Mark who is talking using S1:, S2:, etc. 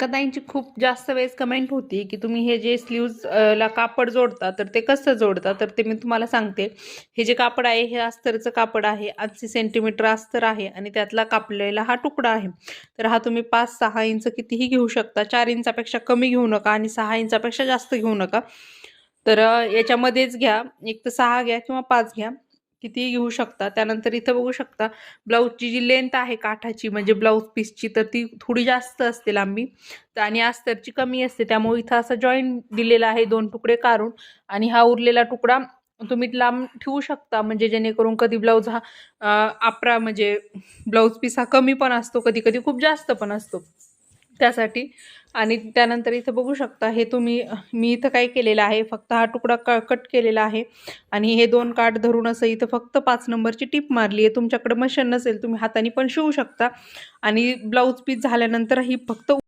S1: कदाईंची खूप जास्त वेळेस कमेंट होती की तुम्ही हे जे स्लीव्ज ला कापड जोडता तर ते कसं जोडता? तर ते मी तुम्हाला सांगते. हे जे कापड आहे हे अस्तरचं कापड आहे ऐंशी सेंटीमीटर अस्तर आहे आणि त्यातला कापलेला हा तुकडा आहे. तर हा तुम्ही पाच सहा इंच कितीही घेऊ शकता. चार इंचापेक्षा कमी घेऊ नका आणि सहा इंचापेक्षा जास्त घेऊ नका. तर याच्यामध्येच घ्या. एक तर सहा घ्या किंवा पाच घ्या. कितीही घेऊ शकता त्यानंतर इथं बघू शकता ब्लाऊजची जी लेंथ आहे काठाची म्हणजे ब्लाऊज पीसची तर ती थोडी जास्त असते लांबी. तर आणि अस्तरची कमी असते त्यामुळे इथं असं जॉईंट दिलेला आहे दोन तुकडे काढून. आणि हा उरलेला तुकडा तुम्ही लांब ठेवू शकता म्हणजे जेणेकरून कधी ब्लाऊज हा अपरा आपरा म्हणजे ब्लाऊज पीस हा कमी पण असतो कधी कधी खूप जास्त पण असतो. त्यासाठी. आणि त्यानंतर इथं बघू शकता हे तुम्ही मी इथं काय केलेलं आहे फक्त हा तुकडा क कट केलेला आहे. आणि हे दोन काठ धरून असं इथं फक्त पाच नंबरची टीप मारली आहे. तुमच्याकडे मशीन नसेल तुम्ही हाताने पण शिवू शकता. आणि ब्लाऊज पीस झाल्यानंतर ही फक्त